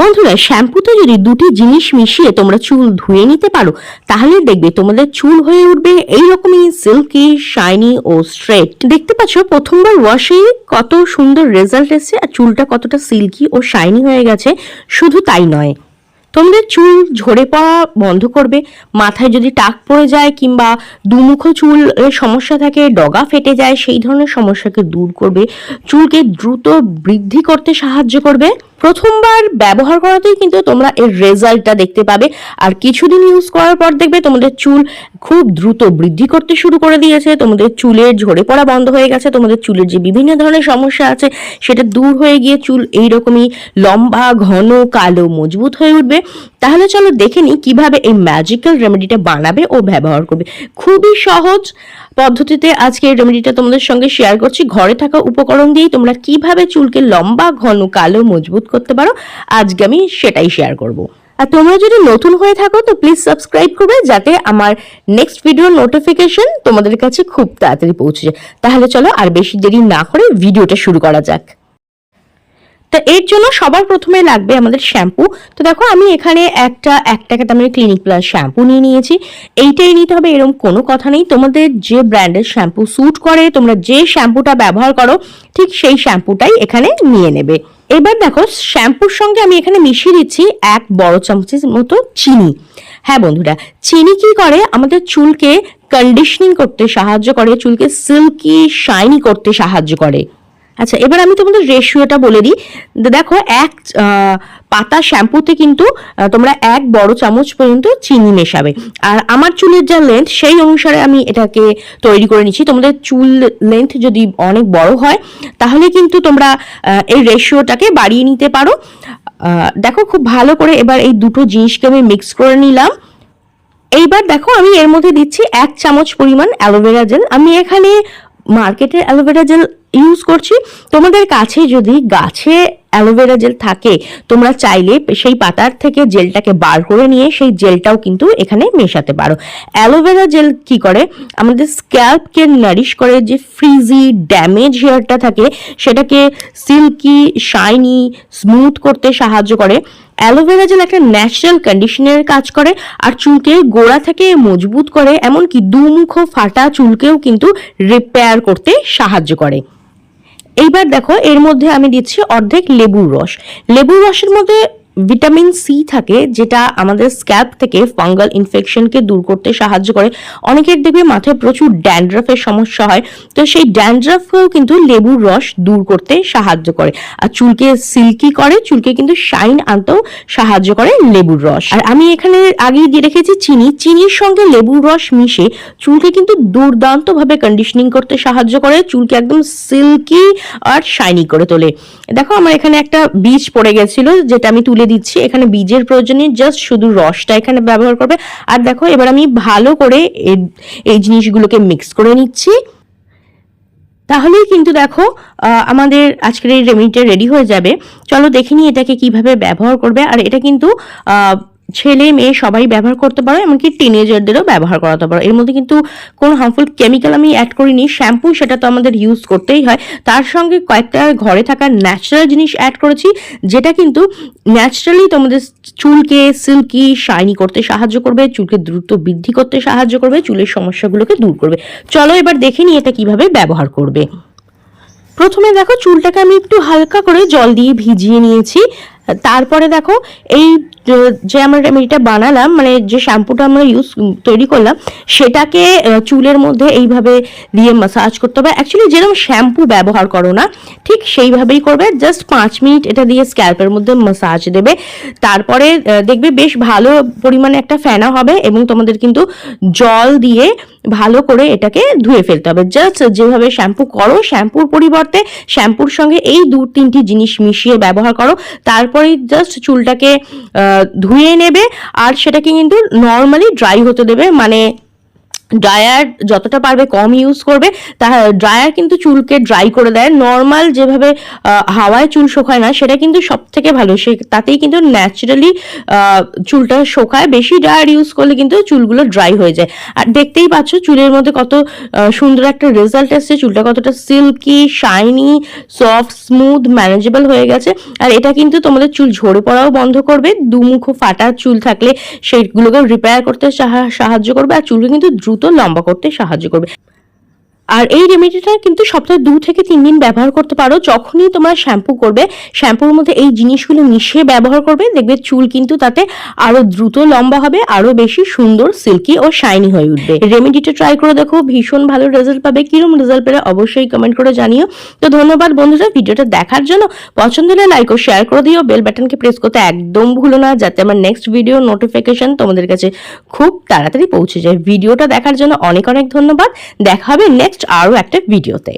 বন্ধুরা, শ্যাম্পুতে যদি দুটি জিনিস মিশিয়ে তোমরা চুল ধুয়ে নিতে পারো তাহলে দেখবে তোমাদের চুল হয়ে উঠবে এইরকমই সিল্কি শাইনি ও স্ট্রেট দেখতে পাচ্ছ, প্রথমবার ওয়াশে কত সুন্দর রেজাল্ট এসেছে আর চুলটা কতটা সিল্কি ও শাইনি হয়ে গেছে, শুধু তাই নয়। তোমাদের চুল ঝরে পড়া বন্ধ করবে, মাথায় যদি টাক পড়ে যায় কিংবা দুমুখো চুল সমস্যা থাকে, ডগা ফেটে যায়, সেই ধরনের সমস্যাকে দূর করবে, চুলকে দ্রুত বৃদ্ধি করতে সাহায্য করবে। প্রথমবার ব্যবহার করাতেই কিন্তু তোমরা এর রেজাল্টটা দেখতে পাবে। আর কিছুদিন ইউজ করার পর দেখবে তোমাদের চুল খুব দ্রুত বৃদ্ধি করতে শুরু করে দিয়েছে। তোমাদের চুলের ঝরে পড়া বন্ধ হয়ে গেছে। তোমাদের চুলের যে বিভিন্ন ধরনের সমস্যা আছে, সেটা দূর হয়ে গিয়ে চুল এইরকমই লম্বা, ঘন, কালো, মজবুত হয়ে উঠবে। তাহলে চলো দেখে নিই কীভাবে এই ম্যাজিক্যাল রেমেডিটা বানাবে ও ব্যবহার করবে। খুবই সহজ পদ্ধতিতে আজকে এই রেমেডিটা তোমাদের সঙ্গে শেয়ার করছি। ঘরে থাকা উপকরণ দিয়েই তোমরা কীভাবে চুলকে লম্বা, ঘন, কালো, মজবুত করতে পারো, আজকে আমি সেটাই শেয়ার করব। আর তোমরা যদি নতুন হয়ে থাকো তো প্লিজ সাবস্ক্রাইব করবে যাতে আমার নেক্সট ভিডিওর নোটিফিকেশন তোমাদের কাছে খুব তাড়াতাড়ি পৌঁছে যায়। তাহলে চলো আর বেশি দেরি না করে ভিডিওটা শুরু করা যাক। তো এর জন্য সবার প্রথমে লাগবে আমাদের শ্যাম্পু। তো দেখো, আমি এখানে একটা এক টাকা দামের ক্লিনিক প্লাস শ্যাম্পু নিয়ে নিয়েছি। এইটাই নিতে হবে এরকম কোনো কথা নেই। তোমাদের যে ব্র্যান্ডের শ্যাম্পু স্যুট করে, তোমরা যে শ্যাম্পুটা ব্যবহার করো, ঠিক সেই শ্যাম্পুটাই এখানে নিয়ে নেবে। এবার দেখো, শ্যাম্পুর সঙ্গে আমি এখানে মিশিয়ে দিচ্ছি এক বড় চামচের মতো চিনি। হ্যাঁ বন্ধুরা, চিনি কি করে? আমাদের চুলকে কন্ডিশনিং করতে সাহায্য করে, চুলকে সিল্কি শাইনি করতে সাহায্য করে। আচ্ছা এবার আমি তোমাদের রেশিওটা বলে দিই। দেখো, এক পাতা শ্যাম্পুতে কিন্তু তোমরা এক বড় চামচ পর্যন্ত চিনি মেশাবে। আর আমার চুলের যা লেন্থ সেই অনুসারে আমি এটাকে তৈরি করে নিচ্ছি। তোমাদের চুল লেন্থ যদি অনেক বড় হয়, তাহলে কিন্তু তোমরা এই রেশিওটাকে বাড়িয়ে নিতে পারো। দেখো, খুব ভালো করে এবার এই দুটো জিনিসকে আমি মিক্স করে নিলাম। এইবার দেখো, আমি এর মধ্যে দিচ্ছি এক চামচ পরিমাণ অ্যালোভেরা জেল। আমি এখানে মার্কেটের অ্যালোভেরা জেল ইউজ করছি। তোমাদের কাছে যদি গাছে অ্যালোভেরা জেল থাকে, তোমরা চাইলে সেই পাতার থেকে জেলটাকে বার করে নিয়ে সেই জেলটাও কিন্তু এখানে মেশাতে পারো। অ্যালোভেরা জেল কি করে? আমাদের স্ক্যাল্পকে নারিশ করে যে ফ্রিজি ড্যামেজ হেয়ারটা থাকে, সেটাকে সিল্কি শাইনি স্মুথ করতে সাহায্য করে। অ্যালোভেরা জেল একটা ন্যাচারাল কন্ডিশনের কাজ করে, আর চুলকে গোড়া থেকে মজবুত করে, এমনকি দুমুখ ফাটা চুলকেও কিন্তু রিপেয়ার করতে সাহায্য করে। এইবার দেখো এর মধ্যে আমি দিচ্ছি অর্ধেক লেবুর রস। লেবুর রসের মধ্যে ভিটামিন সি থাকে, যেটা আমাদের স্ক্যাল্প থেকে ফাঙ্গাল ইনফেকশনকে দূর করতে সাহায্য করে। অনেকের দেখবে মাথায় প্রচুর ড্যান্ড্রাফের সমস্যা হয়, তো সেই ড্যান্ড্রাফকেও কিন্তু লেবুর রস দূর করতে সাহায্য করে। আর চুলকে সিল্কি করে, চুলকে কিন্তু শাইন আনতেও সাহায্য করে লেবুর রস। আর আমি এখানে আগেই দিয়ে রেখেছি চিনি। চিনির সঙ্গে লেবুর রস মিশে চুলকে কিন্তু দুর্দান্তভাবে কন্ডিশনিং করতে সাহায্য করে, চুলকে একদম সিল্কি আর শাইনি করে তোলে। দেখো, আমার এখানে একটা বীজ পড়ে গেছিল, যেটা আমি তুলে দিচ্ছি। এখানে বীজের প্রয়োজনীয় জাস্ট শুধু রসটা এখানে ব্যবহার করবে। আর দেখো, এবার আমি ভালো করে এই জিনিসগুলোকে মিক্স করে নিচ্ছি। তাহলেই কিন্তু দেখো আমাদের আজকের এই রেমিডিটা রেডি হয়ে যাবে। চলো দেখিনি নিই এটাকে কীভাবে ব্যবহার করবে। আর এটা কিন্তু ছেলে মেয়ে সবাই ব্যবহার করতে পারো, এমনকি টিনেজারদেরও ব্যবহার করাতে পারো। এর মধ্যে কিন্তু কোনো হার্মফুল কেমিক্যাল আমি অ্যাড করিনি শ্যাম্পু সেটা তো আমাদের ইউজ করতেই হয়। তার সঙ্গে কয়েকটা ঘরে থাকা ন্যাচারাল জিনিস অ্যাড করেছি, যেটা কিন্তু ন্যাচারালি তোমাদের চুলকে সিল্কি শাইনি করতে সাহায্য করবে, চুলকে দ্রুত বৃদ্ধি করতে সাহায্য করবে, চুলের সমস্যাগুলোকে দূর করবে। চলো এবার দেখে নিই এটা কীভাবে ব্যবহার করবে। প্রথমে দেখো চুলটাকে আমি একটু হালকা করে জল দিয়ে ভিজিয়ে নিয়েছি। তারপরে দেখো এই যে- আমরা রেমেডিটা বানালাম মানে যে শ্যাম্পুটা আমরা ইউজ তৈরি করলাম, সেটাকে চুলের মধ্যে এইভাবে দিয়ে মাসাজ করতে হবে। অ্যাকচুয়ালি যেরকম শ্যাম্পু ব্যবহার করো না, ঠিক সেইভাবেই করবে। জাস্ট পাঁচ মিনিট এটা দিয়ে স্ক্যাল্পের মধ্যে মাসাজ দেবে। তারপরে দেখবে বেশ ভালো পরিমাণে একটা ফেনা হবে এবং তোমাদের কিন্তু জল দিয়ে ভালো করে এটাকে ধুয়ে ফেলতে হবে। জাস্ট যেভাবে শ্যাম্পু করো, শ্যাম্পুর পরিবর্তে শ্যাম্পুর সঙ্গে এই দু তিনটি জিনিস মিশিয়ে ব্যবহার করো। তারপরে জাস্ট চুলটাকে ধুয়ে নেবে আর সেটাকে কিন্তু নর্মালি ড্রাই হতে দেবে। মানে ড্রায়ার যতটা পারবে কম ইউজ করবে। তা ড্রায়ার কিন্তু চুলকে ড্রাই করে দেয়। নর্মাল যেভাবে হাওয়ায় চুল শোকায় না, সেটা কিন্তু সব থেকে ভালো। সে, তাতেই কিন্তু ন্যাচারালি চুলটা শোকায়। বেশি ড্রায়ার ইউজ করলে কিন্তু চুলগুলো ড্রাই হয়ে যায়। আর দেখতেই পাচ্ছ চুলের মধ্যে কত সুন্দর একটা রেজাল্ট এসছে। চুলটা কতটা silky shiny soft smooth manageable হয়ে গেছে। আর এটা কিন্তু তোমাদের চুল ঝরে পড়াও বন্ধ করবে। দুমুখ ফাটা চুল থাকলে সেইগুলোকে রিপেয়ার করতে সাহা- সাহায্য করবে। আর চুলকে কিন্তু দ্রুত লম্বা করতে সাহায্য করবে। আর এই রেমেডিটা কিন্তু সপ্তাহে দু থেকে তিন দিন ব্যবহার করতে পারো। যখনই তোমরা শ্যাম্পু করবে শ্যাম্পুর মধ্যে এই জিনিসগুলো মিশিয়ে ব্যবহার করবে। দেখবে চুল কিন্তু তাতে আরও দ্রুত লম্বা হবে, আরও বেশি সুন্দর সিল্কি ও শাইনি হয়ে উঠবে। রেমেডিটা ট্রাই করে দেখো, ভীষণ ভালো রেজাল্ট পাবে। কিরম রেজাল্ট পেলে অবশ্যই কমেন্ট করে জানিও। তো ধন্যবাদ বন্ধুরা ভিডিওটা দেখার জন্য। পছন্দ হলে লাইক ও শেয়ার করে দিও। বেল বাটনকে প্রেস করতে একদম ভুলো না, যাতে আমার নেক্সট ভিডিও নোটিফিকেশন তোমাদের কাছে খুব তাড়াতাড়ি পৌঁছে যায়। ভিডিওটা দেখার জন্য অনেক অনেক ধন্যবাদ। দেখা হবে নেক্সট আরও একটা ভিডিওতে।